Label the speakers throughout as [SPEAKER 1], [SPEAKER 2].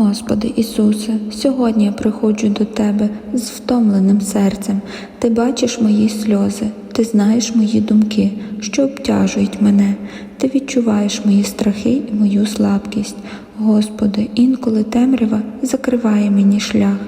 [SPEAKER 1] Господи Ісусе, сьогодні я приходжу до Тебе з втомленим серцем. Ти бачиш мої сльози, ти знаєш мої думки, що обтяжують мене. Ти відчуваєш мої страхи і мою слабкість. Господи, інколи темрява закриває мені шлях,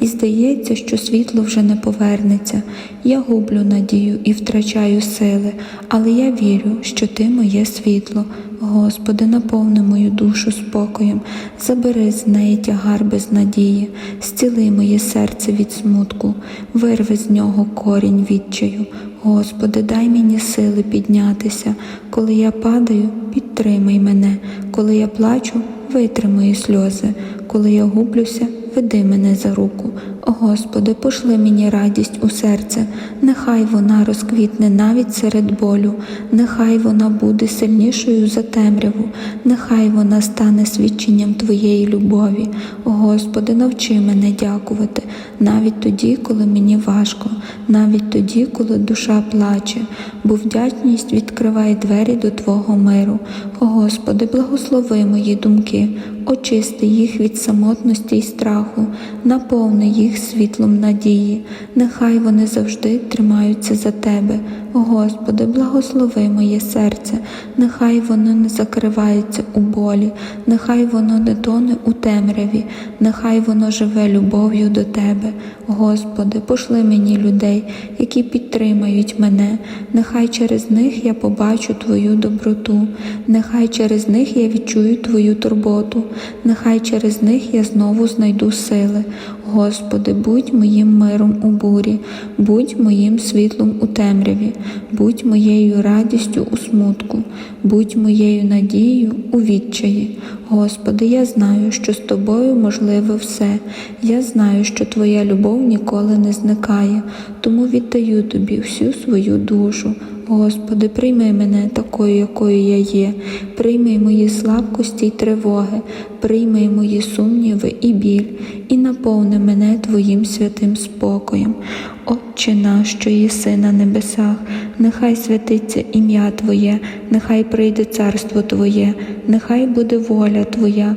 [SPEAKER 1] і здається, що світло вже не повернеться. Я гублю надію і втрачаю сили, але я вірю, що Ти моє світло. Господи, наповни мою душу спокоєм, забери з неї тягар без надії, зціли моє серце від смутку, вирви з нього корінь відчаю. Господи, дай мені сили піднятися. Коли я падаю, підтримай мене, коли я плачу, витри мої сльози, коли я гублюся, веди мене за руку. Господи, пошли мені радість у серце, нехай вона розквітне навіть серед болю, нехай вона буде сильнішою за темряву, нехай вона стане свідченням Твоєї любові. Господи, навчи мене дякувати, навіть тоді, коли мені важко, навіть тоді, коли душа плаче, бо вдячність відкриває двері до Твого миру. Господи, благослови мої думки, очисти їх від самотності й страху, наповни їх світлом надії, нехай вони завжди тримаються за Тебе. Господи, благослови моє серце, нехай воно не закривається у болі, нехай воно не тоне у темряві, нехай воно живе любов'ю до Тебе. Господи, пошли мені людей, які підтримають мене, нехай через них я побачу Твою доброту, нехай через них я відчую Твою турботу, нехай через них я знову знайду сили. Господи, будь моїм миром у бурі, будь моїм світлом у темряві, будь моєю радістю у смутку, будь моєю надією у відчаї. Господи, я знаю, що з тобою можливе все. Я знаю, що Твоя любов ніколи не зникає, тому віддаю Тобі всю свою душу. Господи, прийми мене такою, якою я є, прийми мої слабкості й тривоги, прийми мої сумніви і біль, і наповни мене Твоїм святим спокоєм. Отче наш, що єси на небесах, нехай святиться ім'я Твоє, нехай прийде царство Твоє, нехай буде воля Твоя,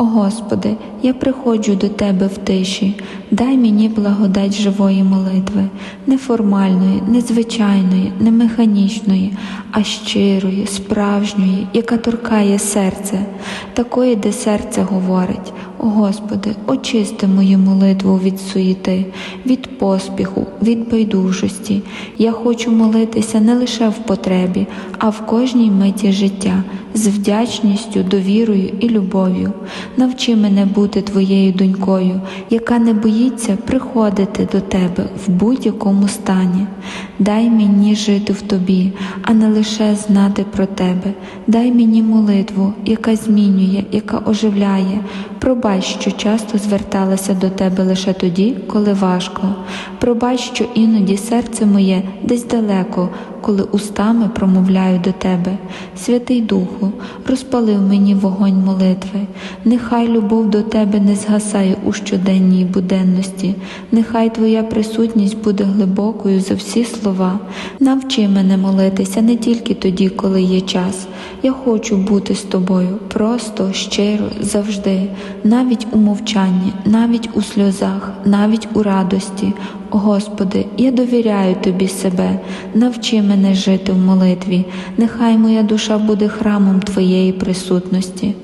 [SPEAKER 1] О Господи, я приходжу до Тебе в тиші, дай мені благодать живої молитви, не формальної, не не механічної, а щирої, справжньої, яка торкає серце, такої, де серце говорить. Господи, очисти мою молитву від суєти, від поспіху, від байдужості. Я хочу молитися не лише в потребі, а в кожній миті життя, з вдячністю, довірою і любов'ю. Навчи мене бути твоєю донькою, яка не боїться приходити до тебе в будь-якому стані. Дай мені жити в тобі, а не лише знати про тебе. Дай мені молитву, яка змінює, яка оживляє. Пробач, що часто зверталася до тебе лише тоді, коли важко. Пробач, що іноді серце моє десь далеко, коли устами промовляю до тебе. Святий Духу, розпалив мені вогонь молитви. Нехай любов до тебе не згасає у щоденній буденності. Нехай Твоя присутність буде глибокою за всі слова. Навчи мене молитися не тільки тоді, коли є час. Я хочу бути з тобою просто, щиро, завжди, навіть у мовчанні, навіть у сльозах, навіть у радості. Господи, я довіряю Тобі себе, навчи мене жити в молитві, нехай моя душа буде храмом Твоєї присутності.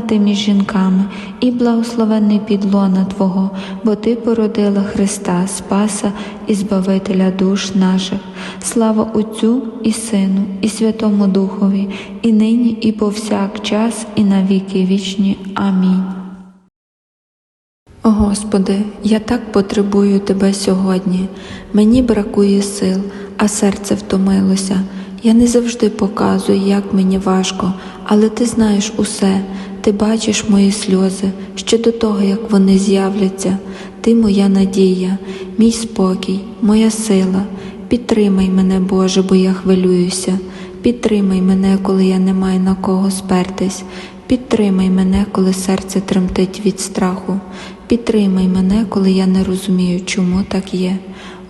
[SPEAKER 1] ти між жінками, і благословенний підлона Твого, бо Ти породила Христа, Спаса і Збавителя душ наших. Слава Отцю і Сину, і Святому Духові, і нині, і повсякчас, і на віки вічні. Амінь. Господи, я так потребую Тебе сьогодні. Мені бракує сил, а серце втомилося. Я не завжди показую, як мені важко, але ти знаєш усе, ти бачиш мої сльози ще до того, як вони з'являться. Ти моя надія, мій спокій, моя сила. Підтримай мене, Боже, бо я хвилююся. Підтримай мене, коли я не маю на кого спертись. Підтримай мене, коли серце тремтить від страху. Підтримай мене, коли я не розумію, чому так є.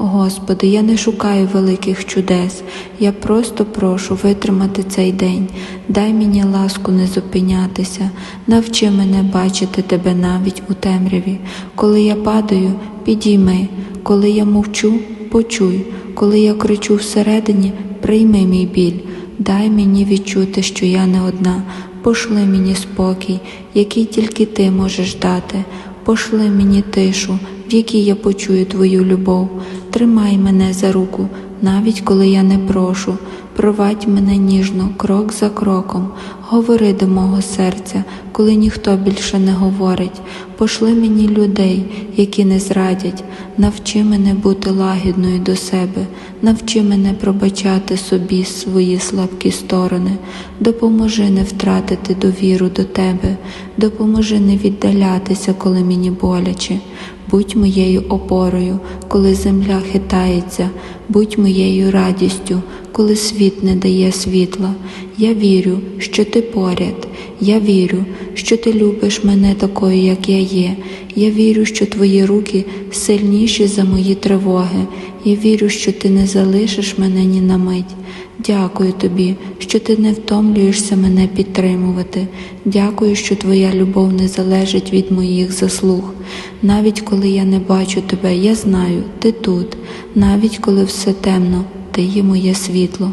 [SPEAKER 1] Господи, я не шукаю великих чудес, я просто прошу витримати цей день. Дай мені ласку не зупинятися, навчи мене бачити Тебе навіть у темряві. Коли я падаю, підійми, коли я мовчу, почуй, коли я кричу всередині, прийми мій біль. Дай мені відчути, що я не одна. Пошли мені спокій, який тільки ти можеш дати. Пошли мені тишу, в якій я почую твою любов. Тримай мене за руку, навіть коли я не прошу. Провадь мене ніжно, крок за кроком. Говори до мого серця, коли ніхто більше не говорить. Пошли мені людей, які не зрадять. Навчи мене бути лагідною до себе, навчи мене пробачати собі свої слабкі сторони. Допоможи не втратити довіру до тебе, допоможи не віддалятися, коли мені боляче. Будь моєю опорою, коли земля хитається, будь моєю радістю, коли світ не дає світла. Я вірю, що ти поряд. Я вірю, що ти любиш мене такою, як я є. Я вірю, що твої руки сильніші за мої тривоги. Я вірю, що ти не залишиш мене ні на мить. Дякую тобі, що ти не втомлюєшся мене підтримувати. Дякую, що твоя любов не залежить від моїх заслуг. Навіть коли я не бачу тебе, я знаю, ти тут. Навіть коли все темно, ти є моє світло.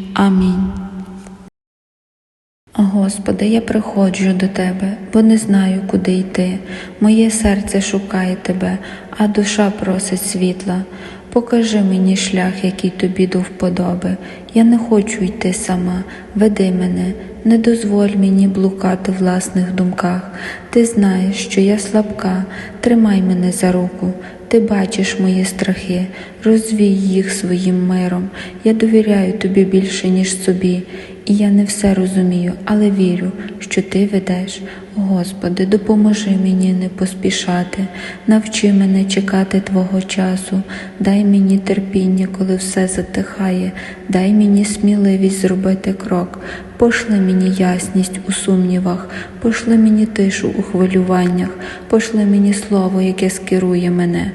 [SPEAKER 1] Амінь. Господи, я приходжу до Тебе, бо не знаю, куди йти. Моє серце шукає Тебе, а душа просить світла. Покажи мені шлях, який тобі до вподоби. Я не хочу йти сама. Веди мене, не дозволь мені блукати в власних думках. Ти знаєш, що я слабка, тримай мене за руку. Ти бачиш мої страхи, розвій їх своїм миром. Я довіряю тобі більше, ніж собі, і я не все розумію, але вірю, що ти ведеш. Господи, допоможи мені не поспішати, навчи мене чекати Твого часу, дай мені терпіння, коли все затихає, дай мені сміливість зробити крок, пошли мені ясність у сумнівах, пошли мені тишу у хвилюваннях, пошли мені слово, яке скерує мене.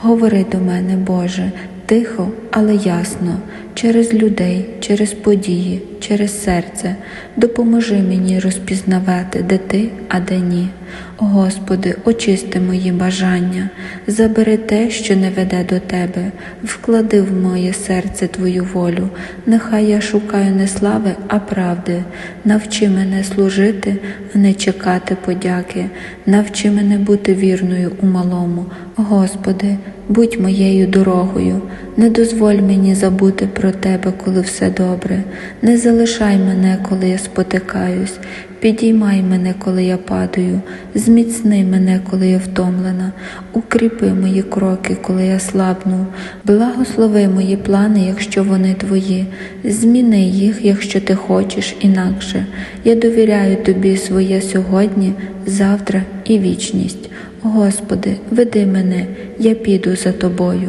[SPEAKER 1] Говори до мене, Боже, тихо, але ясно, через людей, через події, через серце. Допоможи мені розпізнавати, де ти, а де ні. Господи, очисти мої бажання, забери те, що не веде до Тебе, вклади в моє серце Твою волю. Нехай я шукаю не слави, а правди. Навчи мене служити, а не чекати подяки. Навчи мене бути вірною у малому. Господи, будь моєю дорогою. Не дозволь мені забути про Тебе, коли все добре. Не залишай мене, коли я спотикаюсь. Підіймай мене, коли я падаю, зміцни мене, коли я втомлена, укріпи мої кроки, коли я слабну, благослови мої плани, якщо вони твої, зміни їх, якщо ти хочеш інакше. Я довіряю тобі своє сьогодні, завтра і вічність. Господи, веди мене, я піду за тобою.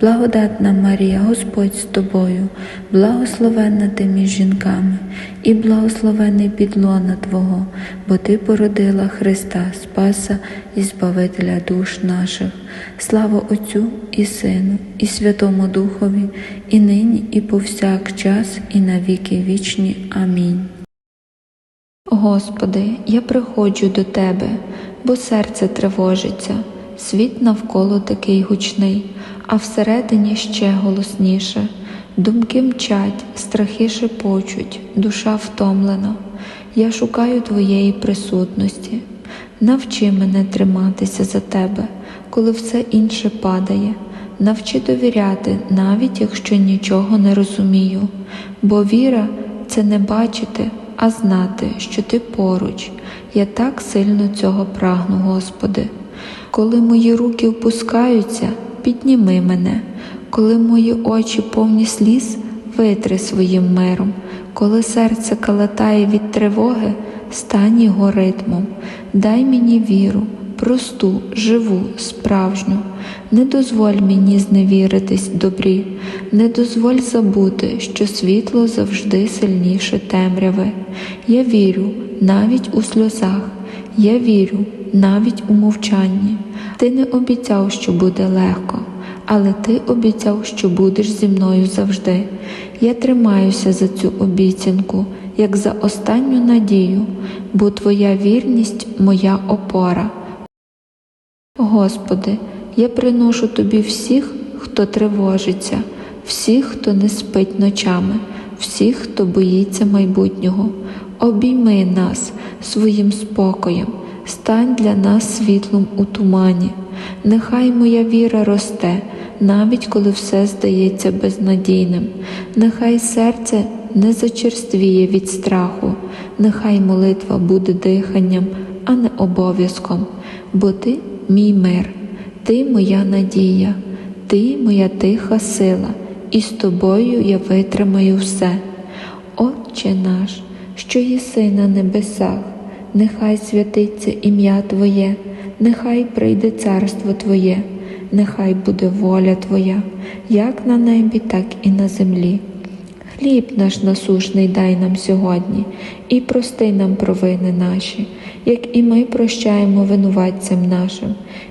[SPEAKER 1] благодатна Марія, Господь з тобою, благословенна ти між жінками, і благословений підлона Твого, бо Ти породила Христа, Спаса і Збавителя душ наших. Слава Отцю і Сину, і Святому Духові, і нині, і повсякчас, і на віки вічні. Амінь. Господи, я приходжу до Тебе, бо серце тривожиться, світ навколо такий гучний, а всередині ще голосніше. Думки мчать, страхи шепочуть, душа втомлена. Я шукаю Твоєї присутності. Навчи мене триматися за Тебе, коли все інше падає. Навчи довіряти, навіть якщо нічого не розумію, бо віра це не бачити, а знати, що ти поруч. Я так сильно цього прагну, Господи. Коли мої руки впускаються, підніми мене, коли мої очі повні сліз, витри своїм миром, коли серце калатає від тривоги, стань його ритмом, дай мені віру, просту, живу, справжню. Не дозволь мені зневіритись добрі, не дозволь забути, що світло завжди сильніше темряви. Я вірю навіть у сльозах, я вірю навіть у мовчанні. Ти не обіцяв, що буде легко, але ти обіцяв, що будеш зі мною завжди. Я тримаюся за цю обіцянку, як за останню надію, бо Твоя вірність моя опора. Господи, я приношу Тобі всіх, хто тривожиться, всіх, хто не спить ночами, всіх, хто боїться майбутнього. Обійми нас своїм спокоєм, стань для нас світлом у тумані. Нехай моя віра росте, навіть коли все здається безнадійним. Нехай серце не зачерствіє від страху, нехай молитва буде диханням, а не обов'язком, бо ти мій мир, ти моя надія, ти моя тиха сила, і з тобою я витримаю все. Отче наш, що єси на небесах, нехай святиться ім'я Твоє, нехай прийде царство Твоє, нехай буде воля Твоя, як на небі, так і на землі. Хліб наш насушний дай нам сьогодні, і прости нам провини наші, як і ми прощаємо винуватцям нашим,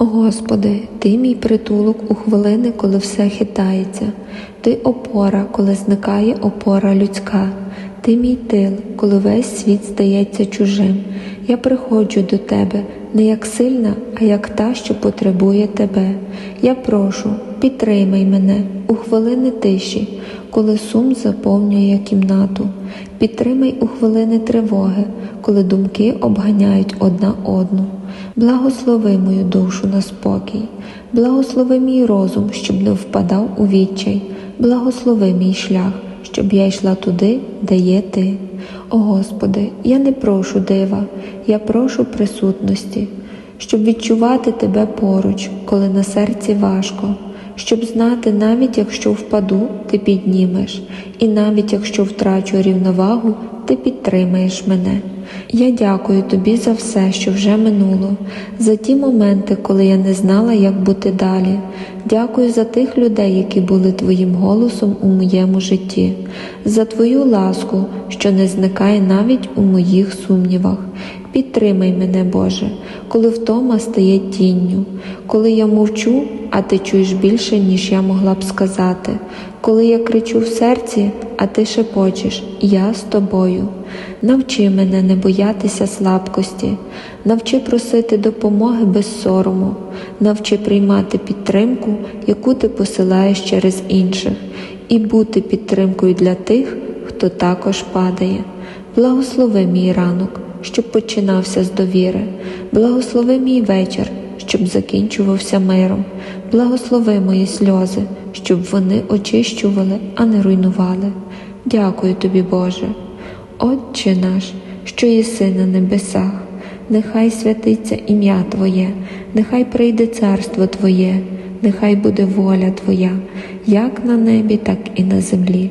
[SPEAKER 1] Господи, Ти мій притулок у хвилини, коли все хитається, Ти опора, коли зникає опора людська, Ти мій тил, коли весь світ здається чужим. Я приходжу до Тебе не як сильна, а як та, що потребує Тебе. Я прошу, підтримай мене у хвилини тиші, коли сум заповнює кімнату. Підтримай у хвилини тривоги, коли думки обганяють одна одну. Благослови мою душу на спокій, благослови мій розум, щоб не впадав у відчай, благослови мій шлях, щоб я йшла туди, де є ти. О Господи, я не прошу дива, я прошу присутності, щоб відчувати Тебе поруч, коли на серці важко, щоб знати, навіть якщо впаду, ти піднімеш, і навіть якщо втрачу рівновагу, ти підтримаєш мене. Я дякую тобі за все, що вже минуло, за ті моменти, коли я не знала, як бути далі. Дякую за тих людей, які були твоїм голосом у моєму житті, за твою ласку, що не зникає навіть у моїх сумнівах. Підтримай мене, Боже, коли втома стає тінню, коли я мовчу, а ти чуєш більше, ніж я могла б сказати, коли я кричу в серці, а ти шепочеш, я з тобою. Навчи мене не боятися слабкості, навчи просити допомоги без сорому, навчи приймати підтримку, яку ти посилаєш через інших, і бути підтримкою для тих, хто також падає. Благослови мій ранок, щоб починався з довіри, благослови мій вечір, щоб закінчувався миром, благослови мої сльози, щоб вони очищували, а не руйнували. Дякую тобі, Боже. Отче наш, що єси на небесах, нехай святиться ім'я Твоє, нехай прийде царство Твоє, нехай буде воля Твоя, як на небі, так і на землі.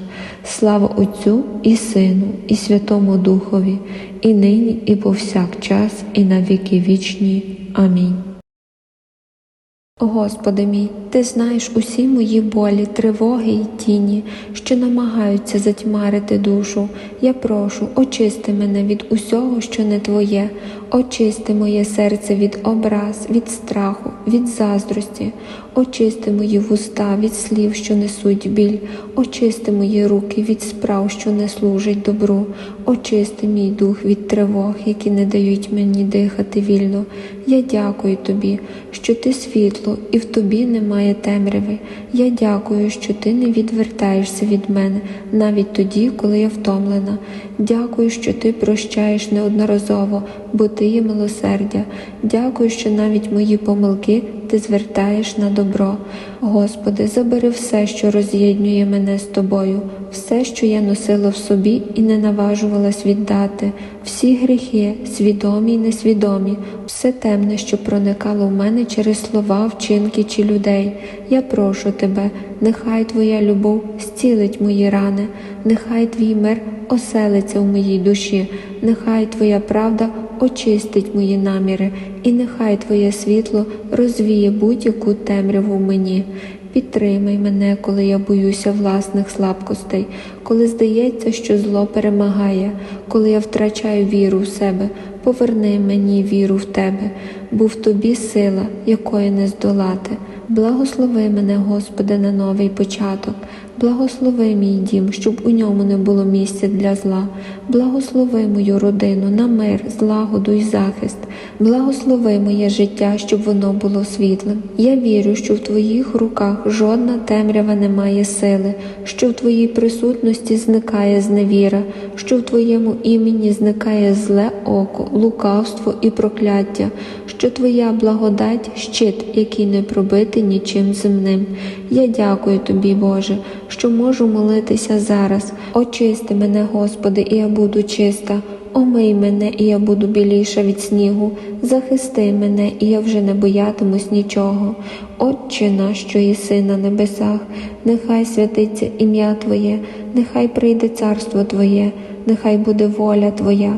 [SPEAKER 1] Слава Отцю і Сину, і Святому Духові, і нині, і повсякчас, і на віки вічні. Амінь. Господи мій, Ти знаєш усі мої болі, тривоги й тіні, що намагаються затьмарити душу. Я прошу, очисти мене від усього, що не Твоє, очисти моє серце від образ, від страху, від заздрості, очисти мої вуста від слів, що несуть біль, очисти мої руки від справ, що не служать добру, очисти мій дух від тривог, які не дають мені дихати вільно. Я дякую тобі, що ти світло, і в тобі немає темряви. Я дякую, що ти не відвертаєшся від мене навіть тоді, коли я втомлена. Дякую, що ти прощаєш неодноразово, бо ти є милосердя. Дякую, що навіть мої помилки ти звертаєш на добро. Господи, забери все, що роз'єднує мене з тобою, все, що я носила в собі і не наважувалась віддати, всі гріхи, свідомі й несвідомі, все темне, що проникало в мене через слова, вчинки чи людей. Я прошу тебе, нехай Твоя любов зцілить мої рани, нехай Твій мир оселиться в моїй душі, нехай Твоя правда очистить мої наміри, і нехай Твоє світло розвіє будь-яку темряву мені. Підтримай мене, коли я боюся власних слабкостей, коли здається, що зло перемагає, коли я втрачаю віру в себе. Поверни мені віру в тебе, бо в тобі сила, якої не здолати. Благослови мене, Господи, на новий початок. Благослови мій дім, щоб у ньому не було місця для зла. Благослови мою родину на мир, злагоду й захист. Благослови моє життя, щоб воно було світлим. Я вірю, що в Твоїх руках жодна темрява не має сили, що в Твоїй присутності зникає зневіра, що в Твоєму імені зникає зле око, лукавство і прокляття, що Твоя благодать щит, який не пробити нічим земним. Я дякую Тобі, Боже, що можу молитися зараз. Очисти мене, Господи, і я буду чиста. Омий мене, і я буду біліша від снігу, захисти мене, і я вже не боятимусь нічого. Отче наш, що єси на небесах, нехай святиться ім'я Твоє, нехай прийде царство Твоє, нехай буде воля Твоя,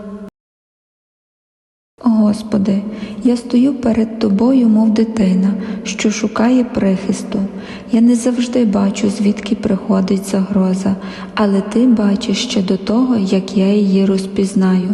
[SPEAKER 1] Господи, я стою перед Тобою, мов дитина, що шукає прихисту. Я не завжди бачу, звідки приходить загроза, але Ти бачиш ще до того, як я її розпізнаю.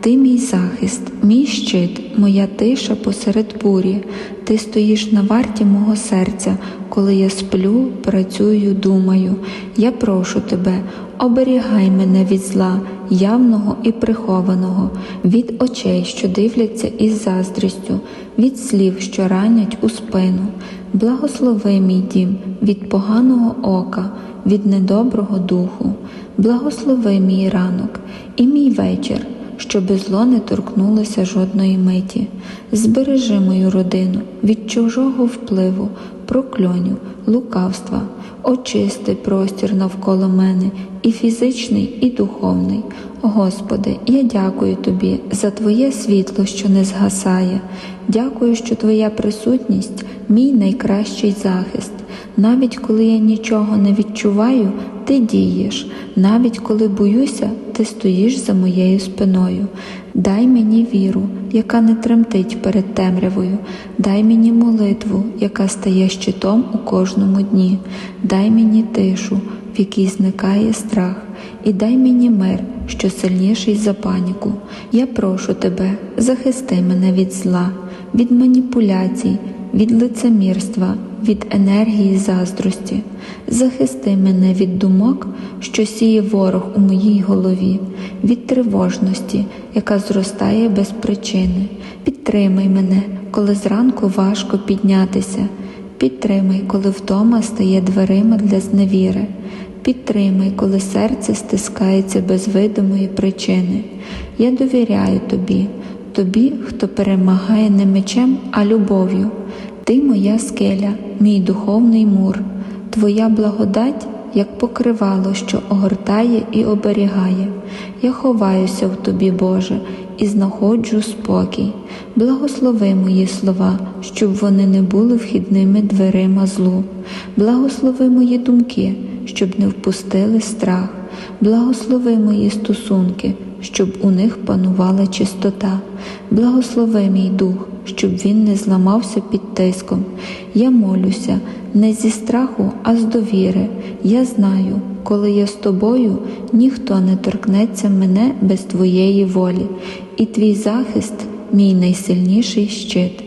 [SPEAKER 1] Ти мій захист, мій щит, моя тиша посеред бурі. Ти стоїш на варті мого серця, коли я сплю, працюю, думаю. Я прошу тебе, оберігай мене від зла, явного і прихованого, від очей, що дивляться із заздрістю, від слів, що ранять у спину. Благослови мій дім від поганого ока, від недоброго духу. Благослови мій ранок і мій вечір щоби зло не торкнулося жодної миті. Збережи мою родину від чужого впливу, прокльонів, лукавства, очисти простір навколо мене, і фізичний, і духовний. Господи, я дякую Тобі за Твоє світло, що не згасає. Дякую, що Твоя присутність мій найкращий захист. Навіть коли я нічого не відчуваю, ти дієш, навіть коли боюся, ти стоїш за моєю спиною. Дай мені віру, яка не тремтить перед темрявою, дай мені молитву, яка стає щитом у кожному дні, дай мені тишу, в якій зникає страх, і дай мені мир, що сильніший за паніку. Я прошу тебе, захисти мене від зла, від маніпуляцій, від лицемірства, від енергії заздрості, захисти мене від думок, що сіє ворог у моїй голові, від тривожності, яка зростає без причини. Підтримай мене, коли зранку важко піднятися. Підтримай, коли вдома стає дверима для зневіри. Підтримай, коли серце стискається без видимої причини. Я довіряю тобі, тобі, хто перемагає не мечем, а любов'ю. Ти моя скеля, мій духовний мур, Твоя благодать, як покривало, що огортає і оберігає. Я ховаюся в Тобі, Боже, і знаходжу спокій. Благослови мої слова, щоб вони не були вхідними дверима злу. Благослови мої думки, щоб не впустили страх. Благослови мої стосунки, щоб у них панувала чистота. Благослови мій дух, щоб він не зламався під тиском. Я молюся не зі страху, а з довіри. Я знаю, коли я з тобою, ніхто не торкнеться мене без твоєї волі, і твій захист мій найсильніший щит.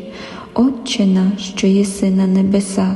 [SPEAKER 1] Отче наш, що єси на небесах,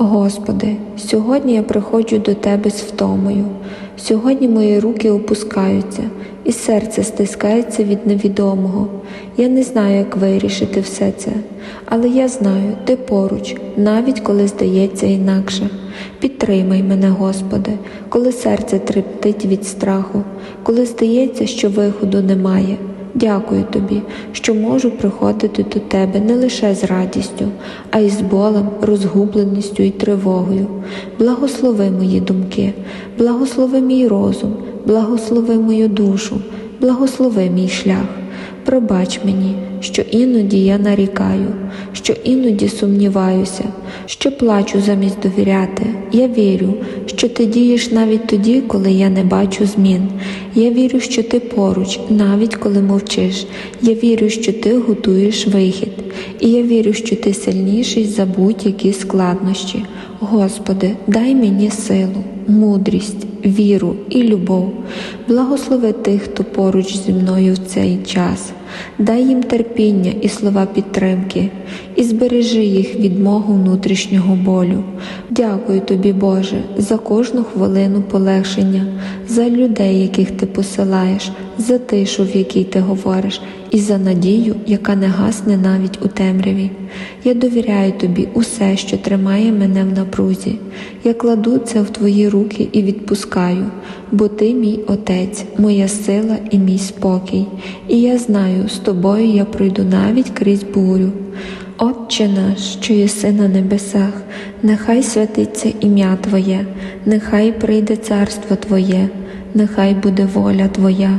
[SPEAKER 1] Господи, сьогодні я приходжу до Тебе з втомою. Сьогодні мої руки опускаються, і серце стискається від невідомого. Я не знаю, як вирішити все це, але я знаю, ти поруч, навіть коли здається інакше. Підтримай мене, Господи, коли серце трептить від страху, коли здається, що виходу немає. Дякую тобі, що можу приходити до тебе не лише з радістю, а й з болем, розгубленістю і тривогою. Благослови мої думки, благослови мій розум, благослови мою душу, благослови мій шлях. Пробач мені, що іноді я нарікаю, що іноді сумніваюся, що плачу замість довіряти. Я вірю, що ти дієш навіть тоді, коли я не бачу змін. Я вірю, що ти поруч, навіть коли мовчиш. Я вірю, що ти готуєш вихід. І я вірю, що ти сильніший за будь-які складнощі. Господи, дай мені силу, мудрість, віру і любов. Благослови тих, хто поруч зі мною в цей час. Дай їм терпіння і слова підтримки, і збережи їх від мого внутрішнього болю. Дякую тобі, Боже, за кожну хвилину полегшення, за людей, яких ти посилаєш, за тишу, в якій ти говориш, і за надію, яка не гасне навіть у темряві. Я довіряю тобі усе, що тримає мене в напрузі. Я кладу це в твої руки і відпускаю, бо ти мій отець, моя сила і мій спокій. І я знаю, з тобою я пройду навіть крізь бурю. Отче наш, що єси на небесах, нехай святиться ім'я Твоє, нехай прийде царство Твоє, нехай буде воля Твоя,